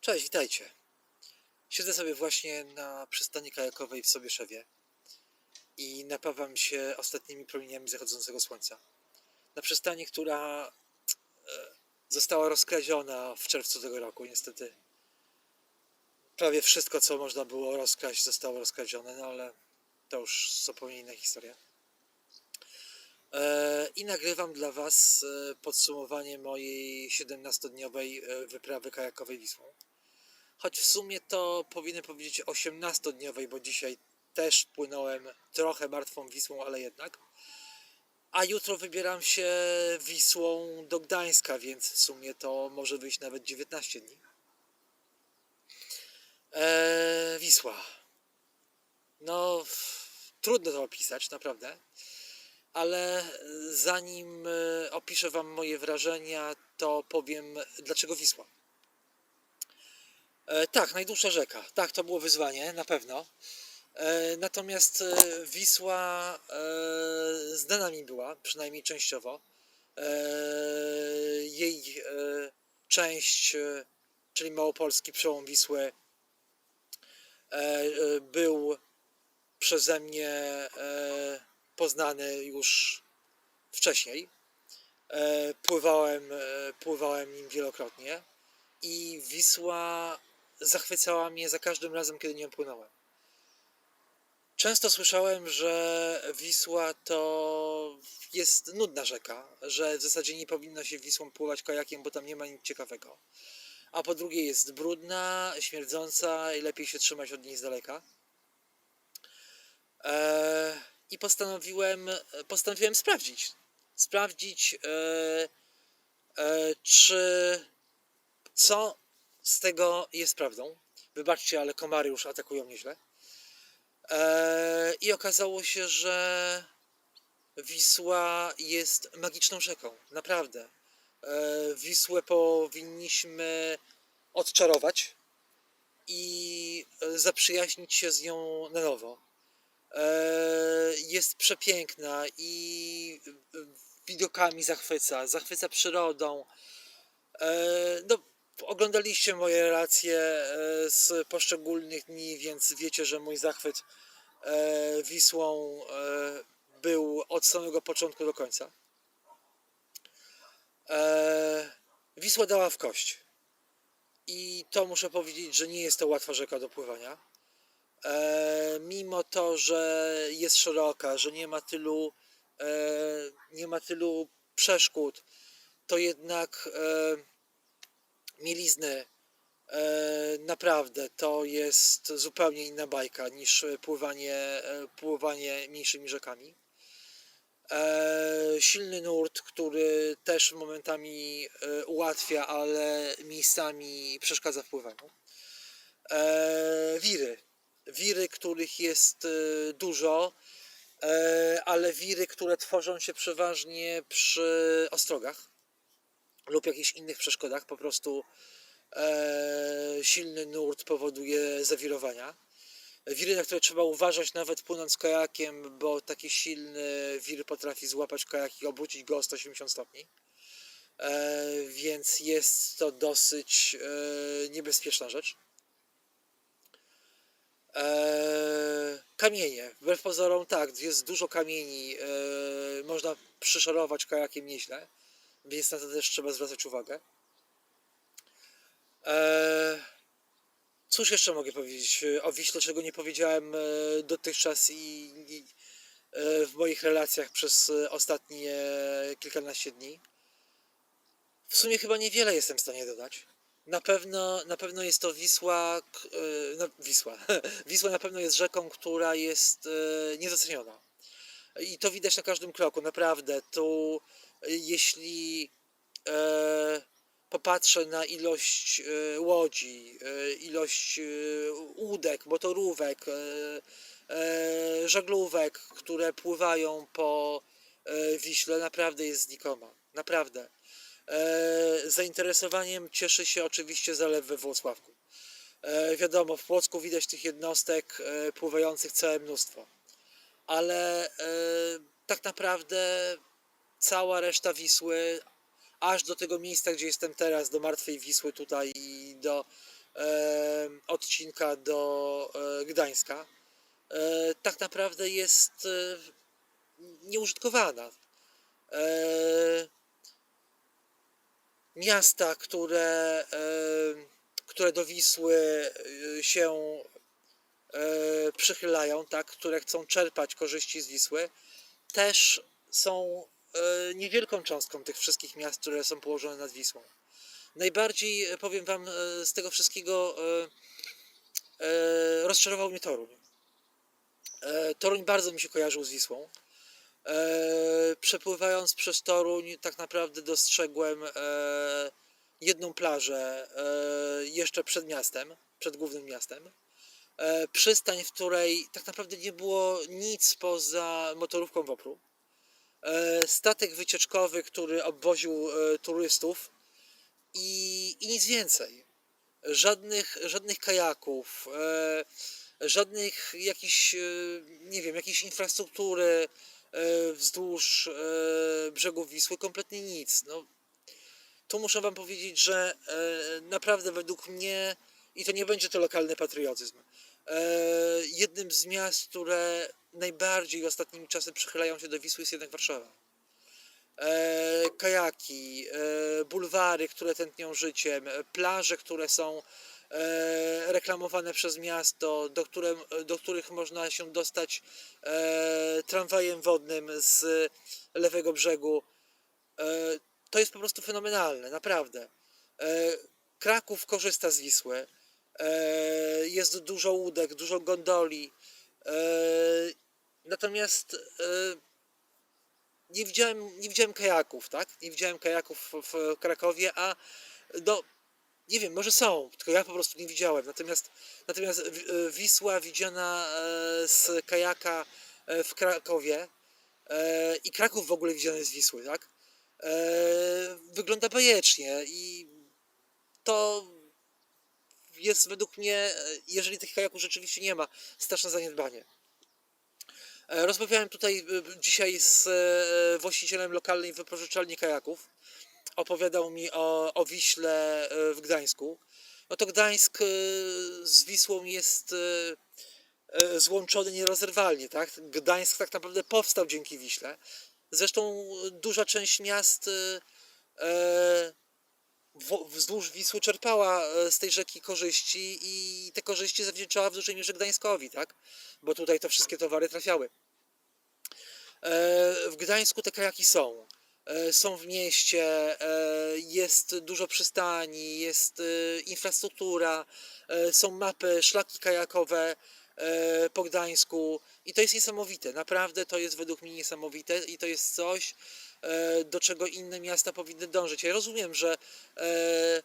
Cześć, witajcie. Siedzę sobie właśnie na przystani kajakowej w Sobieszewie i napawam się ostatnimi promieniami zachodzącego słońca. Na przystani, która e, została rozkradziona w czerwcu tego roku, niestety. Prawie wszystko, co można było rozkraść, zostało rozkradzione, no ale to już zupełnie inna historia. E, I nagrywam dla Was e, podsumowanie mojej 17-dniowej e, wyprawy kajakowej Wisłą. Choć w sumie to powinienem powiedzieć 18-dniowej, bo dzisiaj też płynąłem trochę martwą Wisłą, ale jednak. A jutro wybieram się Wisłą do Gdańska, więc w sumie to może wyjść nawet 19 dni. Eee, Wisła. No, trudno to opisać, naprawdę. Ale zanim e, opiszę Wam moje wrażenia, to powiem, dlaczego Wisła. E, tak, najdłuższa rzeka. Tak, to było wyzwanie, na pewno. E, natomiast e, Wisła e, znana mi była, przynajmniej częściowo. Jej część, czyli Małopolski przełom Wisły, był przeze mnie poznany już wcześniej. Pływałem, pływałem nim wielokrotnie i Wisła zachwycała mnie za każdym razem, kiedy nią płynąłem. Często słyszałem, że Wisła to jest nudna rzeka, że w zasadzie nie powinno się Wisłą pływać kajakiem, bo tam nie ma nic ciekawego. A po drugie jest brudna, śmierdząca i lepiej się trzymać od niej z daleka. Eee, I postanowiłem, postanowiłem sprawdzić. Sprawdzić, e, e, czy co z tego jest prawdą. Wybaczcie, ale komary już atakują nieźle. Eee, I okazało się, że Wisła jest magiczną rzeką. Naprawdę. Eee, Wisłę powinniśmy odczarować i e, zaprzyjaźnić się z nią na nowo. Eee, Jest przepiękna i widokami zachwyca, zachwyca przyrodą. No, oglądaliście moje relacje e, z poszczególnych dni, więc wiecie, że mój zachwyt e, Wisłą e, był od samego początku do końca. Wisła dała w kość. I to muszę powiedzieć, że nie jest to łatwa rzeka do pływania. Mimo to, że jest szeroka, że nie ma tylu, nie ma tylu przeszkód, to jednak mielizny e, naprawdę to jest zupełnie inna bajka niż pływanie, e, pływanie mniejszymi rzekami. E, silny nurt, który też momentami ułatwia, ale miejscami przeszkadza w pływaniu. Wiry. Wiry, których jest dużo, ale wiry, które tworzą się przeważnie przy ostrogach lub jakichś innych przeszkodach. Po prostu e, silny nurt powoduje zawirowania. Wiry, na które trzeba uważać nawet płynąc kajakiem, bo taki silny wir potrafi złapać kajak i obrócić go o 180 stopni. E, więc jest to dosyć e, niebezpieczna rzecz. E, kamienie. Wbrew pozorom tak, jest dużo kamieni. E, można przyszorować kajakiem nieźle, więc na to też trzeba zwracać uwagę. E, cóż jeszcze mogę powiedzieć o Wiśle, czego nie powiedziałem e, dotychczas i, e, w moich relacjach przez e, ostatnie kilkanaście dni? W sumie chyba niewiele jestem w stanie dodać. Na pewno, na pewno jest to Wisła, e, no, Wisła. Wisła na pewno jest rzeką, która jest e, niedoceniona. I to widać na każdym kroku, naprawdę. Tu, e, jeśli e, popatrzę na ilość e, łodzi, e, ilość łódek, motorówek, żaglówek, które pływają po Wiśle, naprawdę jest znikoma. Naprawdę. Zainteresowaniem cieszy się oczywiście zalew we Włocławku. Wiadomo, w Płocku widać tych jednostek pływających całe mnóstwo. Ale tak naprawdę cała reszta Wisły, aż do tego miejsca, gdzie jestem teraz, do Martwej Wisły tutaj i do e, odcinka do e, Gdańska, e, tak naprawdę jest e, nieużytkowana. E, miasta, które, e, które do Wisły e, się e, przychylają, tak, które chcą czerpać korzyści z Wisły, też są niewielką cząstką tych wszystkich miast, które są położone nad Wisłą. Najbardziej, e, powiem Wam, e, z tego wszystkiego e, e, rozczarował mnie Toruń. E, Toruń bardzo mi się kojarzył z Wisłą. E, przepływając przez Toruń, tak naprawdę dostrzegłem e, jedną plażę e, jeszcze przed miastem, przed głównym miastem. E, przystań, w której tak naprawdę nie było nic poza motorówką Wopru. E, statek wycieczkowy, który obwoził e, turystów i, i nic więcej. Żadnych, żadnych kajaków, e, żadnych jakichś, nie wiem, jakiejś infrastruktury wzdłuż brzegów Wisły, kompletnie nic. No, tu muszę Wam powiedzieć, że naprawdę według mnie, i to nie będzie to lokalny patriotyzm, jednym z miast, które najbardziej ostatnimi czasy przychylają się do Wisły jest jednak Warszawa. E, kajaki, e, bulwary, które tętnią życiem, e, plaże, które są e, reklamowane przez miasto, do, do których można się dostać e, tramwajem wodnym z lewego brzegu. E, to jest po prostu fenomenalne, naprawdę. E, Kraków korzysta z Wisły. E, Jest dużo łódek, dużo gondoli. E, Natomiast e, nie widziałem, nie widziałem kajaków, tak? Nie widziałem kajaków w, Krakowie, a do, nie wiem, może są, tylko ja po prostu nie widziałem. Natomiast, natomiast Wi- Wisła widziana z kajaka w Krakowie i Kraków w ogóle widziany z Wisły, tak? Wygląda bajecznie i to jest według mnie, e, jeżeli tych kajaków rzeczywiście nie ma, straszne zaniedbanie. E, Rozmawiałem tutaj e, dzisiaj z właścicielem lokalnej wypożyczalni kajaków. Opowiadał mi o, o Wiśle w Gdańsku. No to Gdańsk z Wisłą jest złączony nierozerwalnie, tak? Gdańsk tak naprawdę powstał dzięki Wiśle. Zresztą duża część miast wzdłuż Wisły czerpała e, z tej rzeki korzyści i te korzyści zawdzięczała w dużej mierze Gdańskowi, tak? Bo tutaj to wszystkie towary trafiały. E, W Gdańsku te kajaki są. E, Są w mieście, jest dużo przystani, jest infrastruktura, są mapy, szlaki kajakowe po Gdańsku i to jest niesamowite. Naprawdę to jest według mnie niesamowite i to jest coś, do czego inne miasta powinny dążyć. Ja rozumiem, że e,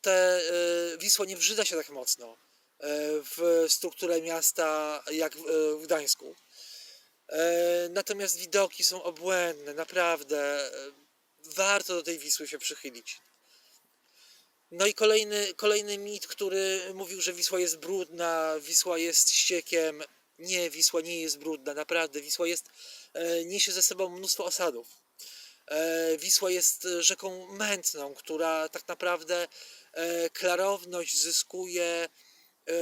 te e, Wisła nie wrzyda się tak mocno e, w strukturę miasta jak w, e, Gdańsku. E, Natomiast widoki są obłędne, naprawdę. e, Warto do tej Wisły się przychylić. No i kolejny, kolejny mit, który mówił, że Wisła jest brudna, Wisła jest ściekiem. Nie, Wisła nie jest brudna, naprawdę. Wisła jest, e, niesie ze sobą mnóstwo osadów. E, Wisła jest e, rzeką mętną, która tak naprawdę e, klarowność zyskuje e,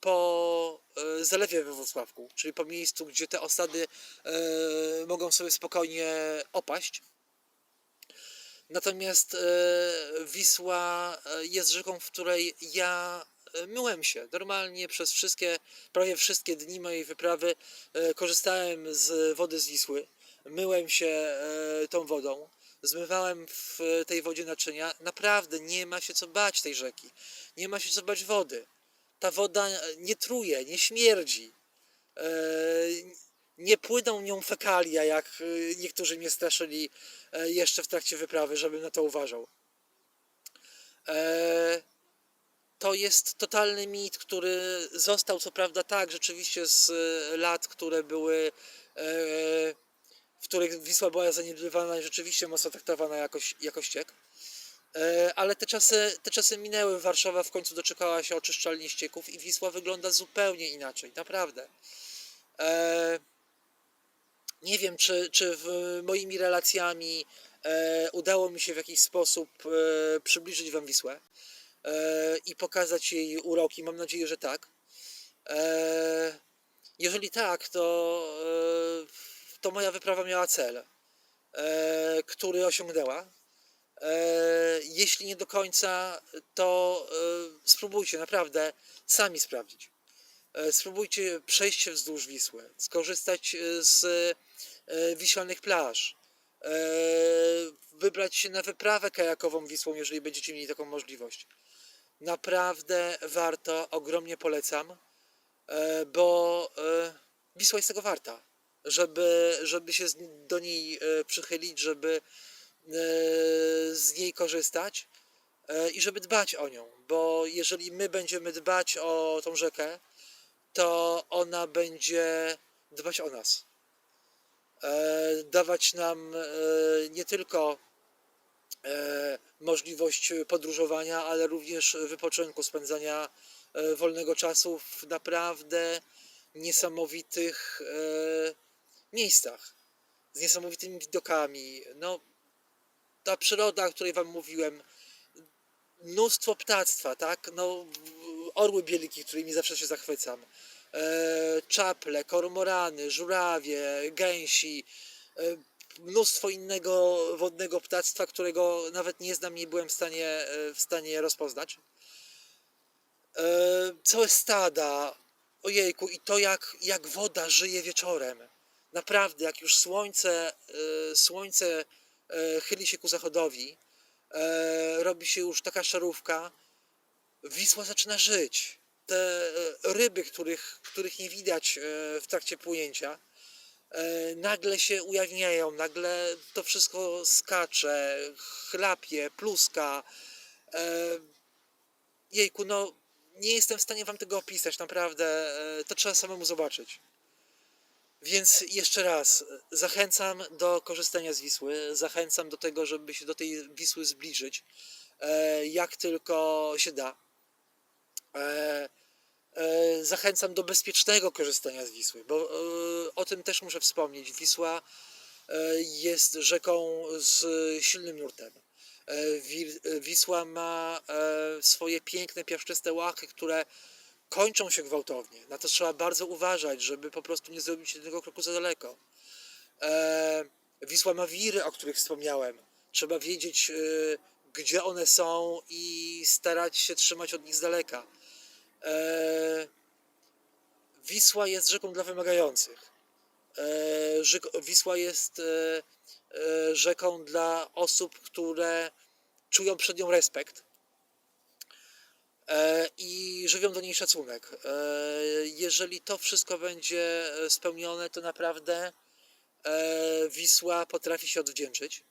po e, zalewie we Wrocławku, czyli po miejscu, gdzie te osady e, mogą sobie spokojnie opaść. Natomiast e, Wisła e, jest rzeką, w której ja e, myłem się normalnie przez wszystkie, prawie wszystkie dni mojej wyprawy. e, Korzystałem z wody z Wisły, myłem się e, tą wodą, zmywałem w tej wodzie naczynia. Naprawdę nie ma się co bać tej rzeki, nie ma się co bać wody. Ta woda nie truje, nie śmierdzi. E, Nie płyną nią fekalia, jak e, niektórzy mnie straszyli e, jeszcze w trakcie wyprawy, żebym na to uważał. E, To jest totalny mit, który został co prawda tak rzeczywiście z e, lat, które były, e, w których Wisła była zaniedbywana i rzeczywiście mocno traktowana jakoś, jako ściek. E, Ale te czasy, te czasy minęły. Warszawa w końcu doczekała się oczyszczalni ścieków i Wisła wygląda zupełnie inaczej, naprawdę. Nie wiem, czy, czy moimi relacjami udało mi się w jakiś sposób przybliżyć Wam Wisłę. E, i pokazać jej uroki? Mam nadzieję, że tak. E, jeżeli tak, to, e, to moja wyprawa miała cel, który osiągnęła. Jeśli nie do końca, to spróbujcie naprawdę sami sprawdzić. Spróbujcie przejść się wzdłuż Wisły, skorzystać z wiślanych plaż, wybrać się na wyprawę kajakową Wisłą, jeżeli będziecie mieli taką możliwość. Naprawdę warto, ogromnie polecam, e, bo e, Wisła jest tego warta, żeby, żeby się do niej e, przychylić, żeby e, z niej korzystać e, i żeby dbać o nią, bo jeżeli my będziemy dbać o tą rzekę, to ona będzie dbać o nas. E, dawać nam e, nie tylko e, możliwość podróżowania, ale również wypoczynku, spędzania wolnego czasu w naprawdę niesamowitych miejscach, z niesamowitymi widokami. No, ta przyroda, o której Wam mówiłem, mnóstwo ptactwa, tak? No, orły bieliki, którymi zawsze się zachwycam, czaple, kormorany, żurawie, gęsi, e, mnóstwo innego wodnego ptactwa, którego nawet nie znam, nie byłem w stanie, e, w stanie rozpoznać. E, całe stada, ojejku, i to jak, jak woda żyje wieczorem. Naprawdę, jak już słońce, e, słońce e, chyli się ku zachodowi, e, robi się już taka szarówka, Wisła zaczyna żyć. Te e, ryby, których, których nie widać e, w trakcie płynięcia, e, nagle się ujawniają, nagle to wszystko skacze, chlapie, pluska. Jejku, no nie jestem w stanie wam tego opisać, naprawdę. To trzeba samemu zobaczyć. Więc jeszcze raz, zachęcam do korzystania z Wisły, zachęcam do tego, żeby się do tej Wisły zbliżyć, jak tylko się da. E, e, Zachęcam do bezpiecznego korzystania z Wisły, bo e, o tym też muszę wspomnieć. Wisła e, jest rzeką z silnym nurtem. E, Wi- e, Wisła ma e, swoje piękne, piaszczyste łachy, które kończą się gwałtownie. Na to trzeba bardzo uważać, żeby po prostu nie zrobić jednego kroku za daleko. E, Wisła ma wiry, o których wspomniałem. Trzeba wiedzieć, e, gdzie one są i starać się trzymać od nich z daleka. E, Wisła jest rzeką dla wymagających. E, Wisła jest e, rzeką dla osób, które czują przed nią respekt i żywią do niej szacunek. Jeżeli to wszystko będzie spełnione, to naprawdę Wisła potrafi się odwdzięczyć.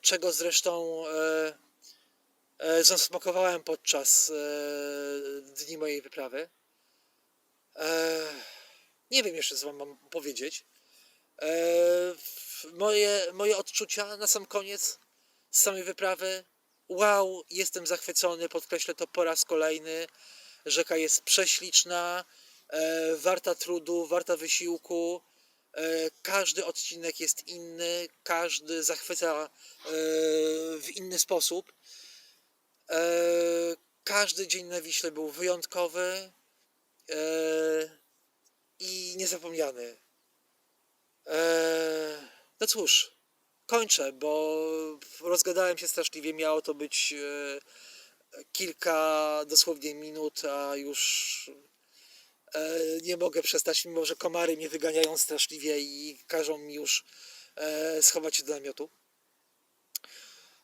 Czego zresztą zasmakowałem podczas e, dni mojej wyprawy. E, Nie wiem jeszcze, co wam mam powiedzieć. E, Moje, moje odczucia na sam koniec z samej wyprawy. Wow, jestem zachwycony, podkreślę to po raz kolejny. Rzeka jest prześliczna, warta trudu, warta wysiłku. Każdy odcinek jest inny, każdy zachwyca w inny sposób. E, każdy dzień na Wiśle był wyjątkowy e, i niezapomniany. E, no cóż, kończę, bo rozgadałem się straszliwie. Miało to być kilka dosłownie minut, a już nie mogę przestać, mimo że komary mnie wyganiają straszliwie i każą mi już schować się do namiotu.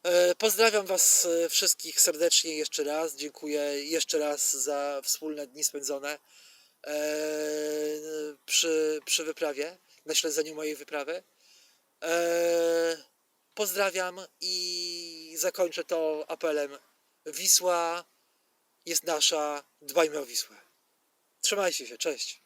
E, Pozdrawiam Was e, wszystkich serdecznie jeszcze raz. Dziękuję jeszcze raz za wspólne dni spędzone e, przy, przy wyprawie, na śledzeniu mojej wyprawy. Pozdrawiam i zakończę to apelem. Wisła jest nasza, dbajmy o Wisłę. Trzymajcie się, cześć.